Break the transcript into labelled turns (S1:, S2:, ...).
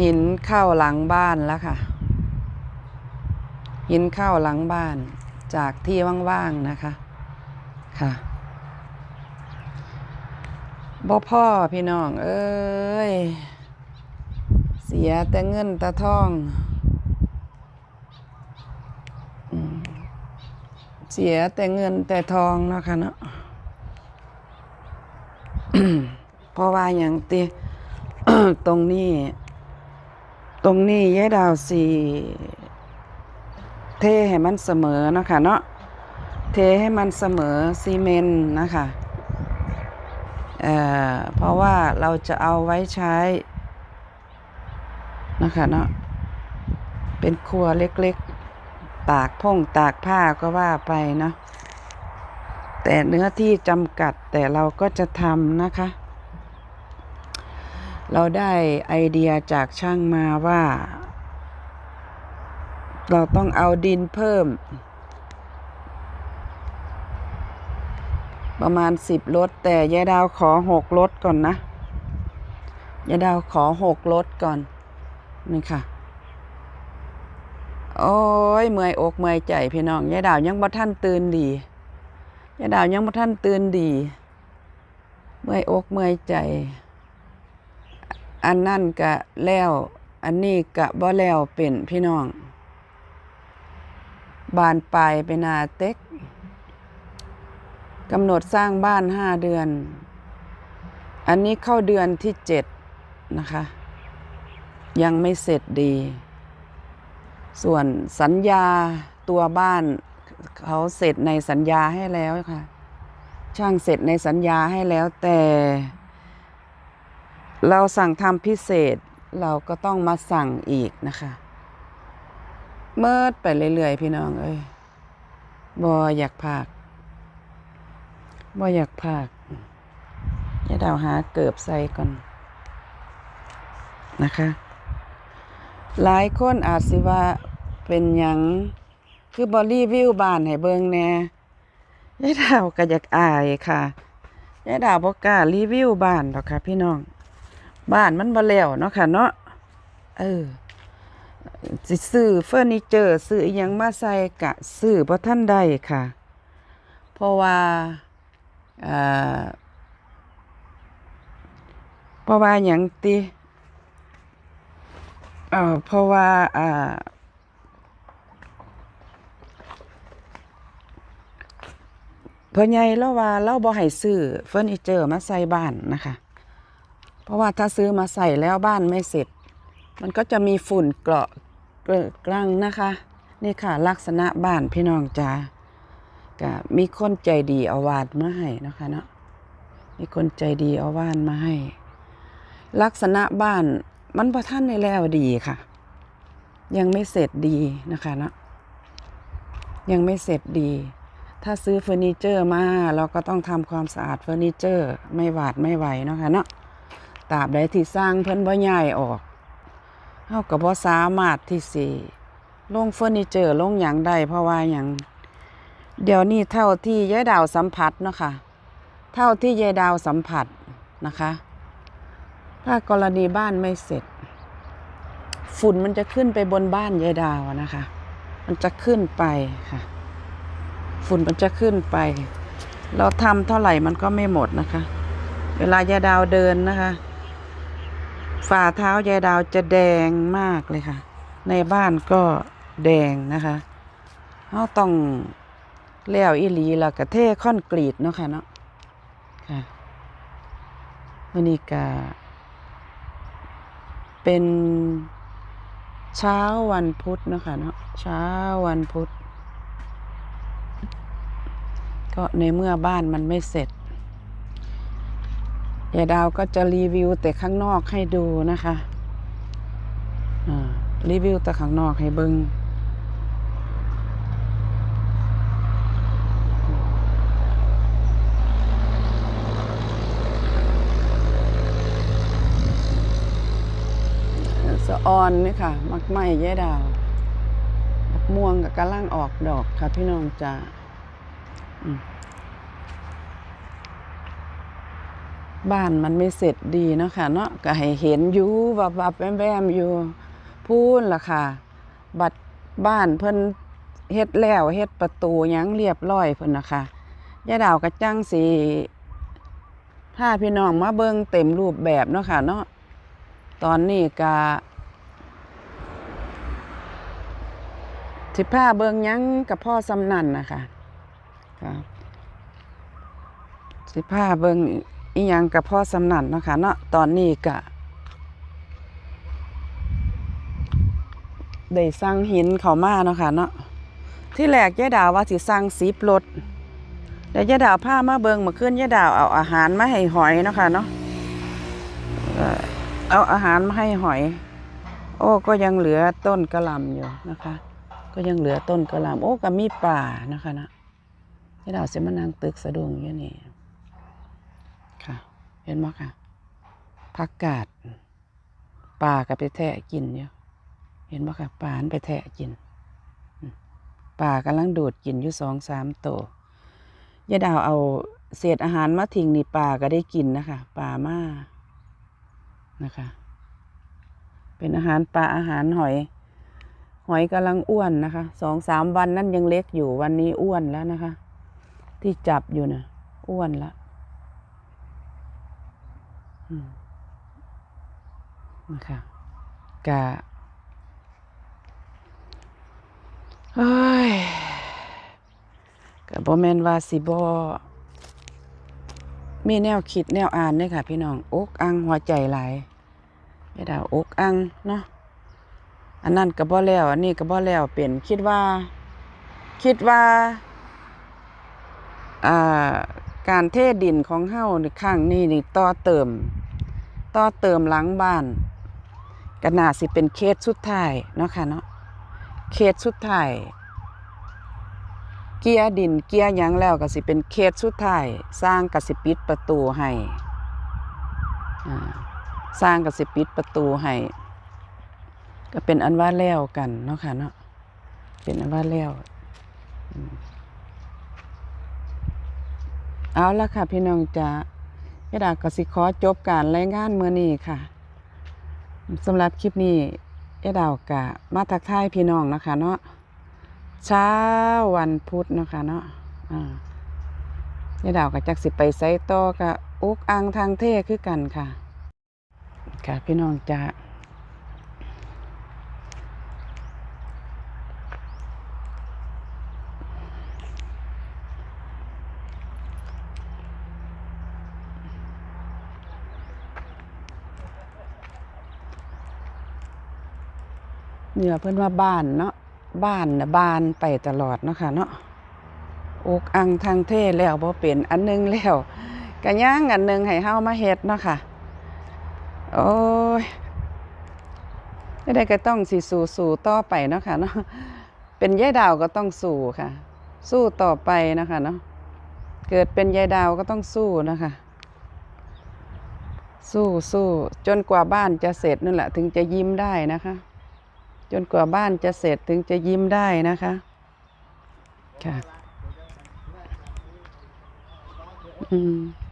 S1: หินเข้าหลังบ้านแล้วค่ะ หินเข้าหลังบ้านจากที่ว่างๆนะคะค่ะบ่พ่อพี่น้องเอ้ย เสียแต่เงินแต่ทองเสียแต่เงินแต่ทองเนาะค่ะเนาะเพราะว่าอย่างตีตรงนี้ ตรงนี้ยายดาวสีเทให้มันเสมอนะคะเนาะเทให้มันเสมอซีเมนต์นะคะเอ่อเพราะว่าเราจะเอาไว้ใช้นะคะเนาะเป็นครัวเล็กๆ ตากพ่งตากผ้าก็ว่าไปเนาะแต่เนื้อที่จำกัดแต่เราก็จะทำนะคะ เราได้ไอเดียจากช่างมาว่า เราต้องเอาดินเพิ่ม ประมาณสิบรถแต่ยายดาวขอหกรถก่อนนะยายดาวขอหกรถก่อนนี่ค่ะ โอ้ยเมื่อยอกเมื่อยใจพี่น้องยายดาวยังบ่ท่านตื่นดียายดาวยังบ่ท่านตื่นดี เมื่อยอกเมื่อยใจ อันนั่นกะแล้ว อันนี้กะบ่แล้วเป็นพี่น้อง บานปลายเป็นอาเต็กกำหนดสร้างบ้านห้าเดือน อันนี้เข้าเดือนที่เจ็ดนะคะ ยังไม่เสร็จดี ส่วนสัญญาตัวบ้านเขาเสร็จในสัญญาให้แล้วค่ะ ช่างเสร็จในสัญญาให้แล้วแต่ เราสั่งทำพิเศษเราก็ต้องมาสั่งอีกนะคะเมิดไปเรื่อยๆ พี่น้องเอ้ยบออยากพากบออยากพากอย่าดาวหาเกิบใส่ก่อนนะคะ หลายคนอาจสิว่าเป็นหยังคือบอรีวิวบ้านให้เบิงแน่ยายดาวก็อยากอายค่ะยายดาวบอกล้ารีวิวบ้านดอกค่ะพี่น้อง บ้านมันบ่แล้วเนาะค่ะเนาะเออสิซื้อเฟอร์นิเจอร์ซื้ออยังมาใส่กะซื้อบ่ท่านได้ค่ะ เพราะว่าเพราะว่าหยังติเอ่อเพราะว่าอ่าพ่อใหญ่เราว่าเราบ่ให้ซื้อเฟอร์นิเจอร์มาใส่บ้านนะคะ เพราะว่าถ้าซื้อมาใส่แล้วบ้านไม่เสร็จ มันก็จะมีฝุ่นเกาะเกลอะกลังนะคะ นี่ค่ะลักษณะบ้านพี่น้องจ้าก็มีคนใจดีเอาวาดมาให้นะคะเนาะมีคนใจดีเอาวานมาให้ ลักษณะบ้านมันพอท่านในแล้วดีค่ะ ยังไม่เสร็จดีนะคะเนาะยังไม่เสร็จดี ถ้าซื้อเฟอร์นิเจอร์มาเราก็ต้องทำความสะอาดเฟอร์นิเจอร์ ไม่หวาดไม่ไหวนะคะเนาะ ตราบใดที่สร้างเพิ่นบ่ย้ายออกเฮาก็บ่สามารถที่สิลงเฟอร์นิเจอร์ลงหยังได้เพราะว่าหยังเดี๋ยวนี้เท่าที่ยายดาวสัมผัสเนาะค่ะเท่าที่ยายดาวสัมผัสนะคะ ถ้ากรณีบ้านไม่เสร็จ ฝุ่นมันจะขึ้นไปบนบ้านยายดาวนะคะ มันจะขึ้นไปค่ะ ฝุ่นมันจะขึ้นไป เราทำเท่าไหร่มันก็ไม่หมดนะคะ เวลายายดาวเดินนะคะ ฝ่าเท้ายายดาวจะแดงมากเลยค่ะ ในบ้านก็แดงนะคะเราต้องแล้วอีหลีแล้วก็เทคอนกรีตเนาะค่ะเนาะค่ะวันนี้ก็เป็นเช้าวันพุธเนาะค่ะเนาะเช้าวันพุธก็ในเมื่อบ้านมันไม่เสร็จ ยายดาวก็จะรีวิวแต่ข้างนอกให้ดูนะคะอ่ารีวิวแต่ข้างนอกให้เบิงสะออนนี่ค่ะ มักไหม้ยายดาวม่วงกับกระล่างออกดอกค่ะพี่น้องจ้าอืม บ้านมันไม่เสร็จดีเนาะค่ะเนาะก็ให้เห็นอยู่วับวับแวมแวมอยู่พูนล่ะค่ะ บัดบ้านเพิ่นเฮ็ดแล้วเฮ็ดประตูยังเรียบร้อยเพิ่นนะคะยายดาวกระจังสิถ้าพี่น้องมาเบิ่งเต็มรูปแบบเนาะค่ะเนาะตอนนี้ก็สิพาเบิ่งยังกับพ่อสำนันนะคะค่ะสิพาเบิ่ง อีหยังกับพ่อสำนันเนาะค่ะเนาะตอนนี้ก็ได้สั่งหินเขามาเนาะค่ะเนาะที่แรกยายดาวว่าสิสั่งสีปรถแล้วยาดาวพามาเบิงเมื่อคืนยายดาวเอาอาหารมาให้หอยเนาะค่ะเนาะเอาอาหารมาให้หอย โอ้ก็ยังเหลือต้นกระลำอยู่นะคะ ก็ยังเหลือต้นกระลำโอ้ก็มีป่านะคะนะยายดาวเสมานั่งตึกสะดุ้งอยู่นี่ เห็นไหมค่ะผักกาดป่าก็ไปแทะกินอยู่เห็นบ่ค่ะปลามันไปแทะกินปลากำลังดูดกินอยู่สองสามตัวยายดาวเอาเศษอาหารมาทิ้งนี่ปลาก็ได้กินนะคะปลามานะคะ เป็นอาหารปลาอาหารหอย หอยกำลังอ้วนนะคะสองสามวันนั่นยังเล็กอยู่วันนี้อ้วนแล้วนะคะ ที่จับอยู่นะอ้วนแล้ว นะคะกะเฮ้ยก็บ่แม่นว่าสิบ่มีแนวคิดแนวอ่านเด้อค่ะ พี่น้องอกอังหัวใจหลายยาดาวอกอังเนาะอันนั้นก็บ่แล้ว อันนี้ก็บ่แล้วเป็นคิดว่า คิดว่าอ่าการเทดินของเฮาในครั้งนี้นี่ต่อเติม ต่อเติมหลังบ้านก็น่าสิเป็นเคสสุดท้ายเนาะค่ะเนาะเขตสุดท้ายเกียร์ดินเกียร์ยังแล้วก็สิเป็นเขตสุดท้ายสร้างก็สิปิดประตูให้สร้างก็สิปิดประตูให้ก็เป็นอันว่าแล้วกันเนาะค่ะเนาะเป็นอันว่าแล้วเอาละค่ะพี่น้องจ๋า ดาก็สิขอจบการรายงานเมื่อนี้ค่ะสำหรับคลิปนี้เอดาวกะมาทักทายพี่น้องนะคะ เนาะเช้าวันพุธนะคะเนาะอ่ายายดาวกะจักสิไปไซต่อกะอุกอังทางเทคือกันค่ะ ค่ะพี่น้องจะ เนี่ยเพื่อนว่าบ้านเนาะบ้านนะบานไปตลอดเนาะค่ะเนาะอกอังทางเทแล้วบ่เป็นอันหนึงแล้วก็ย่างอันหนึงให้เฮามาเฮ็ดเนาะค่ะโอ้ยไม่ได้ก็ต้องสิสู้สู้ต่อไปเนาะค่ะเนาะเป็นยายดาวก็ต้องสู้ค่ะ สู้ต่อไปนะคะเนาะเกิดเป็นยายดาวก็ต้องสู้นะคะสู้สู้จนกว่าบ้านจะเสร็จนั่นแหละถึงจะยิ้มได้นะคะ จนกว่าบ้านจะเสร็จถึงจะยิ้มได้นะคะค่ะ อืม